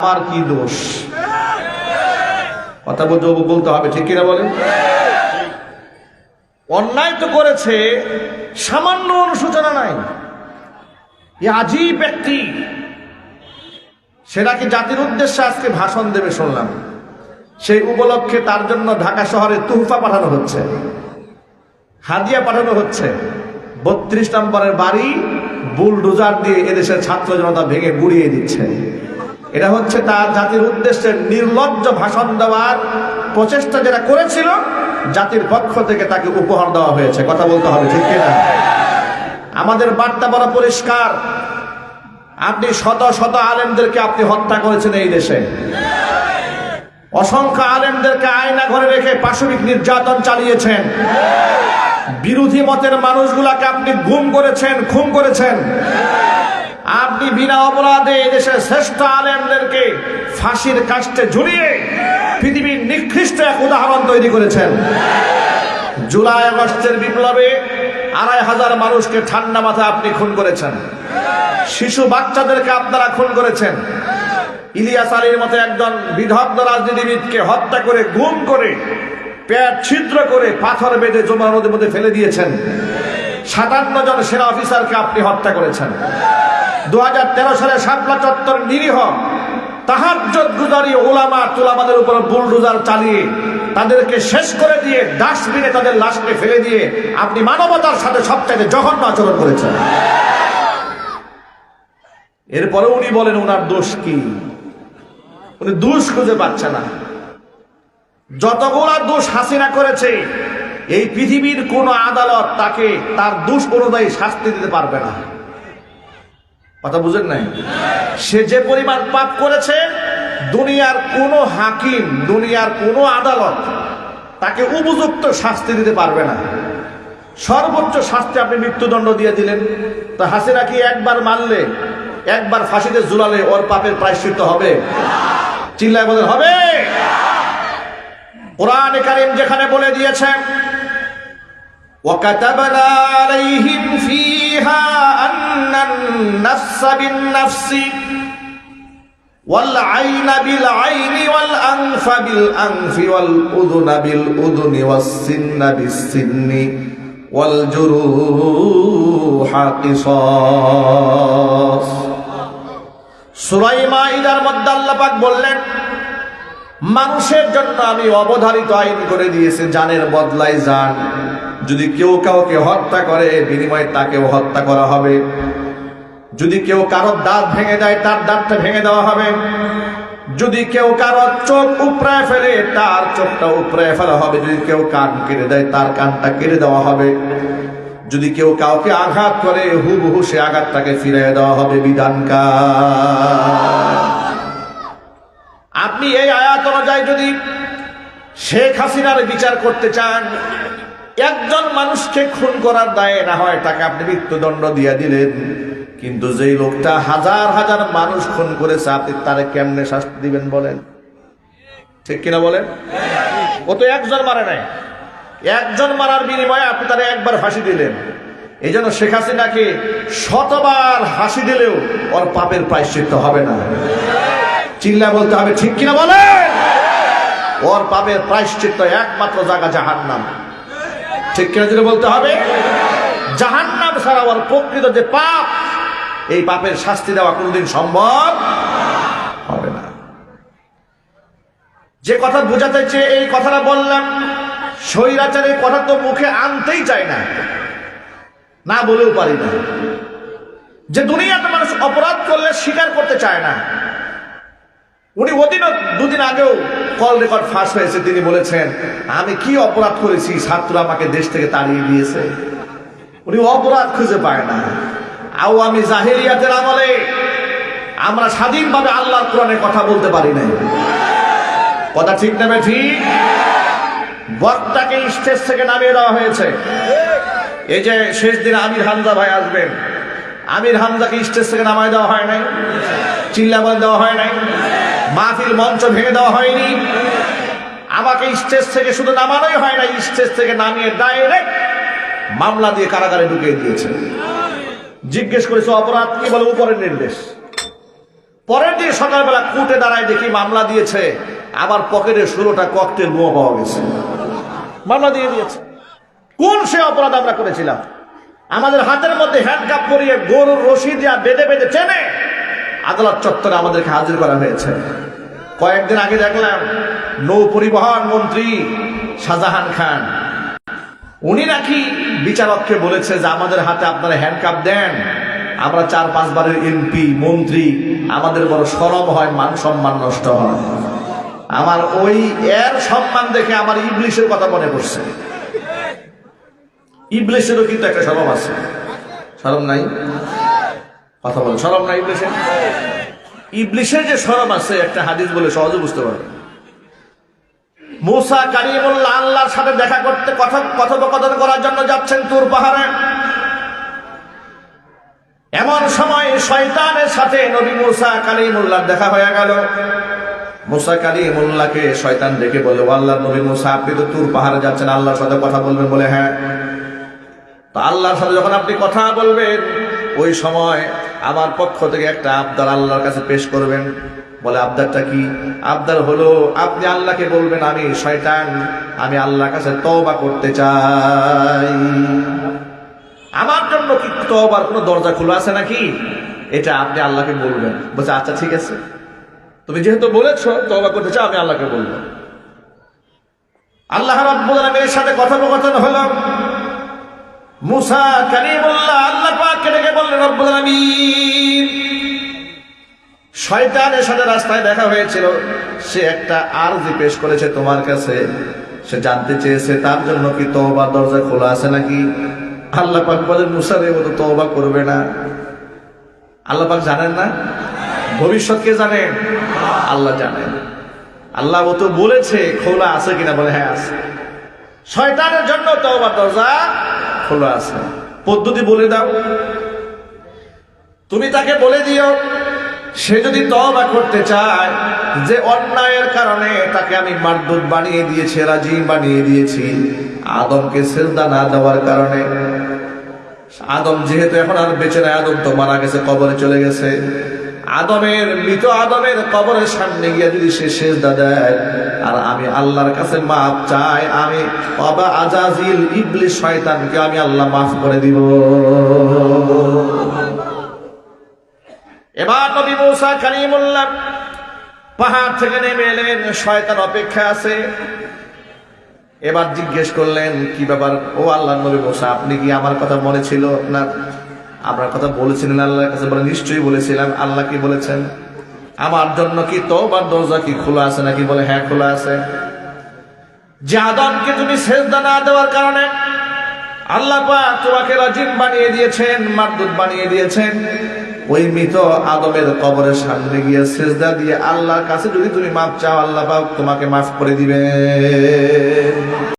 আমার কি দোষ? কথা বলতে বলতে হবে, ঠিক কিনা বলেন? অন্যায় তো করেছে, সামান্য অনুশোচনা নাই। এ আজীব ব্যক্তি সে নাকি জাতির উদ্দেশ্যে আজকে ভাষণ দেবে শুনলাম। সেই উপলক্ষে তার জন্য ঢাকা শহরে তুহফা পাঠানো হচ্ছে। হাদিয়া পাঠানো হচ্ছে। বত্রিশ নম্বরের বাড়ি, বুলডোজার দিয়ে এদেশের ছাত্র জনতা ভেঙে গুড়িয়ে দিচ্ছে। এটা হচ্ছে তার জাতির উদ্দেশ্যে নির্লজ্জ ভাষণ দেওয়ার প্রচেষ্টা যেটা করেছিল, জাতির পক্ষ থেকে তাকে উপহার দেওয়া হয়েছে। কথা বলতে হবে, ঠিক কিনা? আমাদের বার্তা বড় পরিষ্কার। আপনি শত শত আলেমদেরকে আপনি হত্যা করেছেন এই দেশে। অসংখ্য আলেমদেরকে আয়না ঘরে রেখে পাশবিক নির্যাতন চালিয়েছেন। বিরোধী মতের মানুষগুলাকে আপনি গুম করেছেন, খুন করেছেন। আপনি বিনা অপরাধে এদেশের শ্রেষ্ঠ আলেমদেরকে ফাঁসির কাষ্টে ঝুলিয়ে পৃথিবীর নিকৃষ্ট এক উদাহরণ তৈরি করেছেন। জুলাই আগস্টের বিপ্লবে আড়াই হাজার মানুষকে ঠান্ডা মাথায় আপনি খুন করেছেন। শিশু বাচ্চাদেরকে আপনারা খুন করেছেন। ইলিয়াস আলীর মতো একজন বিধগ্ধ রাজনীতিবিদকে হত্যা করে, গুম করে, পেট ছিদ্র করে পাথর বেঁধে যমুনা নদীর মধ্যে ফেলে দিয়েছেন। সাতান্ন জন সেনা অফিসারকে আপনি হত্যা করেছেন। দু হাজার তেরো সালে শাপলা চত্বর নিরীহ এরপরে উনি বলেন ওনার দোষ কি? উনি দোষ খুঁজে পাচ্ছে না। যতগুলা দোষ হাসিনা করেছে, এই পৃথিবীর কোন আদালত তাকে তার দোষ অনুযায়ী শাস্তি দিতে পারবে না। কথা বুঝেন নাই? সে যে পরিমাণ পাপ করেছে, দুনিয়ার কোন হাকিম, দুনিয়ার কোন আদালত তাকে উপযুক্ত শাস্তি দিতে পারবে না। সর্বোচ্চ শাস্তি আপনি মৃত্যুদণ্ড দিয়ে দিলেন। তো হাসিনা কি একবার মারলে, একবার ফাঁসিতে ঝুলালে ওর পাপের প্রায়শ্চিত্ত হবে? চিল্লায় বলেন, হবে। কোরআন কারিম যেখানে বলে দিয়েছে وكتبنا عليهم فيها أن النفس بالنفس والعين بالعين والأنف بالأنف والأذن بالأذن والسن بالسن والجروح قصاص সুরাইমা ইদার মধ্যে আল্লাহ পাক বললেন মানুষের জন্য আমি অবধারিত আইন করে দিয়েছি জানের বদলায় জান যদি কেউ কাউকে হত্যা করে বিনিময়ে তাকেও হত্যা করা হবে। যদি কেউ কারোর দাঁত ভেঙে দেয় তার দাঁতটা ভেঙে দেওয়া হবে। যদি কেউ কারও চোখ উপড়ায় ফেলে, তার চোখটা উপড়ায় ফেলা হবে। যদি কেউ কান কেটে দেয়, তার কানটা কেটে দেওয়া হবে। যদি কেউ কাউকে আঘাত করে, হুবহু সে আঘাতটাকে ফিরিয়ে দেওয়া হবে বিধানকার আপনি এই আয়াত অনুযায়ী যদি শেখ হাসিনার বিচার করতে চান একজন মানুষকে খুন করার দায়ে না হয় তাকে আপনি মৃত্যুদণ্ড দিয়ে দিলেন। কিন্তু যেই লোকটা হাজার হাজার মানুষ খুন করেছে, আপনি তারে কেমনে শাস্তি দিবেন বলেন? ঠিক কিনা বলেন? ও তো একজন মারে নাই। একজন মারার বিনিময়ে আপনি তারা একবার ফাঁসি দিলেন। এই জন্য শেখ হাসিনাকে শতবার হাসি দিলেও ওর পাপের প্রায়শ্চিত্ত হবে না। চিল্লা বলতে হবে, ঠিক কিনা বলেন? ওর পাপের প্রায়শ্চিত্ত একমাত্র জায়গা জাহান্নাম। ঠিক কিনা বলতে হবে, জাহান্নাম ছাড়া প্রকৃত যে পাপ, এই পাপের শাস্তি দেওয়া সম্ভব হবে না। যে কথা বোঝাতে চেয়ে এই কথাটা বললাম, স্বৈরাচারের কথা তো মুখে আনতেই চায় না না বলেও পারি না। যে দুনিয়াতে মানুষ অপরাধ করলে স্বীকার করতে চায় না উনি ওদিনও দুদিন আগেও কল রেকর্ড ফাঁস হয়েছে, তিনি বলেছেন, আমি কি অপরাধ করেছি, ছাত্র আমাকে দেশ থেকে তাড়িয়ে দিয়েছে? উনি অপরাধ খুঁজে পায় না। আও আমি জাহিরিয়াতের আমলে আমরা স্বাধীনভাবে আল্লাহর কোরআনে কথা বলতে পারি নাই। কথা ঠিক নেবে ঠিক বক্তাকে স্টেজ থেকে নামিয়ে দেওয়া হয়েছে। এই যে শেষ দিন আমির হামজা ভাই আসবেন, আমির হামজাকে স্টেজ থেকে নামায় দেওয়া হয় নাই চিল্লাবল দেওয়া হয় নাই। মাহফিল মঞ্চ ভেঙে দেওয়া হয়নি। আমাকে স্টেজ থেকে শুধু নামানোই হয় না স্টেজ থেকে নামিয়ে ডাইরেক্ট মামলা দিয়ে কারাগারে ঢুকিয়ে দিয়েছে। জিজ্ঞেস করেছে, অপরাধ কি? বলে, উপরের নির্দেশ। পরের দিন সকালবেলা কোর্টে দাঁড়ায় দেখি মামলা দিয়েছে, আবার পকেটে ষোলোটা ককটেল বোমা পাওয়া গেছে। মামলা দিয়ে দিয়েছে। কোন সে অপরাধ আমরা করেছিলাম? আমাদের হাতের মধ্যে হ্যান্ডকাপ করিয়ে গরুর রশি দিয়া বেঁধে বেঁধে চেনে আদালত চত্বরে আমাদেরকে হাজির করা হয়েছে। কয়েকদিন আগে দেখলাম নৌ পরিবহন মন্ত্রী শাহজাহান খান। উনি নাকি বিচারককে বলেছে যে, আমাদের হাতে আপনারা হ্যান্ডকাপ দেন। আমরা চার পাঁচবারের এমপি মন্ত্রী। আমাদের বড় সরব হয়, মান সম্মান নষ্ট হয়। আমার ওই এর সম্মান দেখে আমার ইবলিশের কথা মনে পড়ছে। ইবলিশেরও কিন্তু একটা সরম আছে। সরম নাই? কথা বলে সরম না ইবলিশের ইবলিশের যে সরম আছে, একটা হাদিস বলে সহজে বুঝতে পারবে মুসা কারিমুল্লাহ আল্লাহর সাথে দেখা করতে কথা কথোপকথন করার জন্য যাচ্ছেন তুর পাহাড়ে। এমন সময় শয়তানের সাথে নবী মুসা কালিমুল্লাহ দেখা হয়ে গেল। মুসা কালিমুল্লাহকে শয়তান ডেকে বলে আল্লাহ, নবী মুসা, আপনি তো তুর পাহাড়ে যাচ্ছেন, আল্লাহর সাথে কথা বলবেন বলে হ্যাঁ। তো আল্লাহর সাথে যখন আপনি কথা বলবেন, ওই সময় আমার পক্ষ থেকে একটা আবদার আল্লাহর কাছে পেশ করবেন। বলে আবদারটা কি? আবদার হলো, আপনি আল্লাহকে বলবেন, আমি শয়তান, আমি আল্লাহর কাছে তওবা করতে চাই। আমার জন্য কি তওবার কোনো দরজা খোলা আছে নাকি? এটা আপনি আল্লাহকে বলবেন। বলছে আচ্ছা ঠিক আছে। তুমি যেহেতু বলেছ, তওবা করতে চাও, আমি আল্লাহকে বলব। আল্লাহ রাব্বুল আলামিনের সাথে কথোপকথন হলো মুসা কালিমুল্লাহ আল্লাহ পাককে ডেকে বললেন, রব্বুল আলামিন। শয়তানের সাথে রাস্তায় দেখা হয়েছিল, সে একটা আরজি পেশ করেছে তোমার কাছে। সে জানতে চেয়েছে, তার জন্য কি তওবার দরজা খোলা আছে নাকি? আল্লাহ পাক বলেন, মুসা রে, ও তো তওবা করবে না। আল্লাহ পাক জানেন না? ভবিষ্যৎ কে জানেন আল্লাহ জানেন আল্লাহ ও তো বলেছে, খোলা আছে কিনা? বলে হ্যাঁ আছে। শয়তানের জন্য তওবার দরজা খোলা আছে। পদ্ধতি বলে দাও। তুমি তাকে বলে দিও, সে যদি তওবা করতে চায়, যে অন্যায়ের কারণে তাকে আমি মারদুদ বানিয়ে দিয়েছি, রাজি বানিয়ে দিয়েছি, আদমকে সেজদা না দেওয়ার কারণে। আদম যেহেতু এখন আর বেঁচে নাই, আদম তো মারা গেছে, কবরে চলে গেছে। আদমের মৃত আদমের কবরের সামনে গিয়ে যদি সে সেজদা দেয় আর আমি আল্লাহর কাছে মাফ চাই, আমি বাবা আজাজিল ইবলিশ শয়তানকে আমি আল্লাহ মাফ করে দিব। এবার নবী মূসা কালিমুল্লাহ পাহাড় থেকে নেমে এলেন, শয়তান অপেক্ষা আছে। এবার জিজ্ঞেস করলেন, কি ব্যাপার? ও আল্লাহ নবী মূসা, আপনি কি আমার কথা মনে ছিল? না, আপনার কথা বলেছিলেন আল্লাহর কাছে বলে নিশ্চয়ই বলেছিলাম। আল্লাহ কি বলেছেন? আমার জন্য কি তোবার দরজা কি খোলা আছে নাকি বলে হ্যাঁ খোলা আছে। যে আদমকে তুমি সেজদা না দেওয়ার কারণে আল্লাহ পাক তোমাকে রাজিম বানিয়ে দিয়েছেন, মারদুদ বানিয়ে দিয়েছেন। ওই মৃত আদমের কবরের সামনে গিয়ে সেজদা দিয়ে আল্লাহর কাছে যদি তুমি মাপ চাও, আল্লাহ পাক তোমাকে মাফ করে দিবে